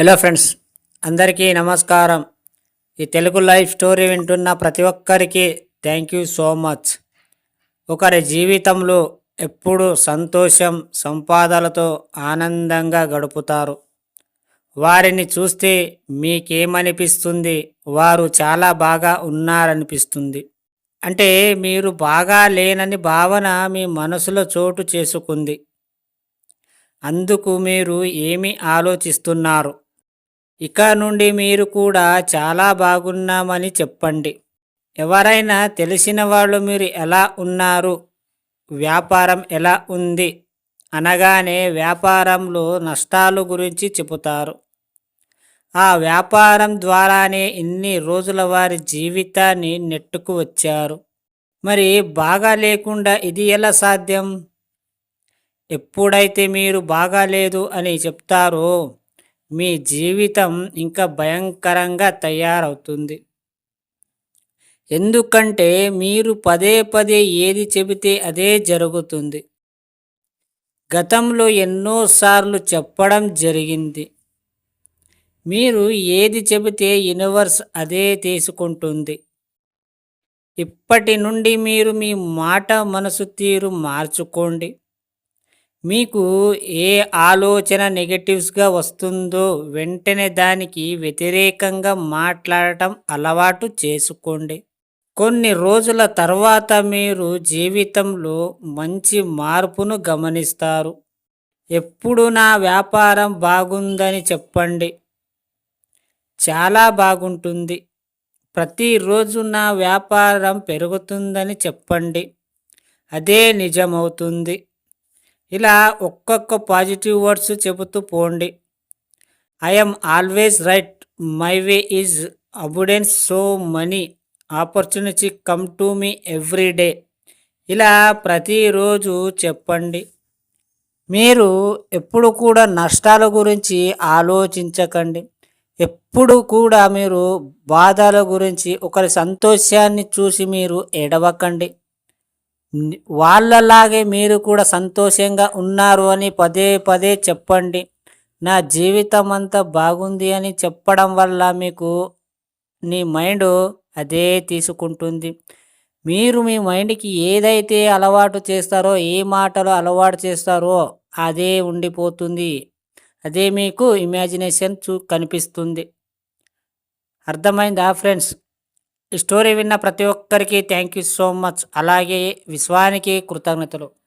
Hello friends అందరికీ నమస్కారం. ఈ తెలుగు లైఫ్ స్టోరీ వింటున్న ప్రతి ఒక్కరికి థ్యాంక్ యూ సో మచ్. ఒకరి జీవితంలో ఎప్పుడు సంతోషం సంపాదనలతో ఆనందంగా గడుపుతారు. వారిని చూస్తే మీకేమనిపిస్తుంది? వారు చాలా బాగా ఉన్నారనిపిస్తుంది. అంటే మీరు బాగా లేనని భావన మీ మనసులో చోటు చేసుకుంది. అందుకు మీరు ఏమి ఆలోచిస్తున్నారు? ఇక నుండి మీరు కూడా చాలా బాగున్నామని చెప్పండి. ఎవరైనా తెలిసిన వాళ్ళు మీరు ఎలా ఉన్నారు? వ్యాపారం ఎలా ఉంది? అనగానే వ్యాపారంలో నష్టాలు గురించి చెబుతారు. ఆ వ్యాపారం ద్వారానే ఇన్ని రోజుల వారి జీవితాన్ని నెట్టుకు వచ్చారు. మరి బాగా లేకుండా ఇది ఎలా సాధ్యం? ఎప్పుడైతే మీరు బాగాలేదు అని చెప్తారో మీ జీవితం ఇంకా భయంకరంగా తయారవుతుంది. ఎందుకంటే మీరు పదే పదే ఏది చెబితే అదే జరుగుతుంది. గతంలో ఎన్నోసార్లు చెప్పడం జరిగింది. మీరు ఏది చెబితే యూనివర్స్ అదే తీసుకుంటుంది. ఇప్పటి నుండి మీరు మీ మాట మనసు తీరు మార్చుకోండి. మీకు ఏ ఆలోచన నెగటివ్స్గా వస్తుందో వెంటనే దానికి వ్యతిరేకంగా మాట్లాడటం అలవాటు చేసుకోండి. కొన్ని రోజుల తర్వాత మీరు జీవితంలో మంచి మార్పును గమనిస్తారు. ఎప్పుడు నా వ్యాపారం బాగుందని చెప్పండి. చాలా బాగుంటుంది. ప్రతిరోజు నా వ్యాపారం పెరుగుతుందని చెప్పండి. అదే నిజమవుతుంది. ఇలా ఒక్కొక్క పాజిటివ్ వర్డ్స్ చెబుతూ పోండి. I'm always right my way is abundance so money opportunity come to me every day ఇలా ప్రతిరోజు చెప్పండి. మీరు ఎప్పుడు కూడా నష్టాల గురించి ఆలోచించకండి. ఎప్పుడు కూడా మీరు బాధల గురించి ఒకరి సంతోషాన్ని చూసి మీరు ఎడవకండి. వాళ్ళలాగే మీరు కూడా సంతోషంగా ఉన్నారు అని పదే పదే చెప్పండి. నా జీవితం అంతా బాగుంది అని చెప్పడం వల్ల మీకు నీ మైండ్ అదే తీసుకుంటుంది. మీరు మీ మైండ్కి ఏదైతే అలవాటు చేస్తారో ఏ మాటలు అలవాటు చేస్తారో అదే ఉండిపోతుంది. అదే మీకు ఇమాజినేషన్ చూ కనిపిస్తుంది. అర్థమైందా ఫ్రెండ్స్? ఈ స్టోరీ విన్న ప్రతి ఒక్కరికి థ్యాంక్ యూ సో మచ్. అలాగే విశ్వానికి కృతజ్ఞతలు.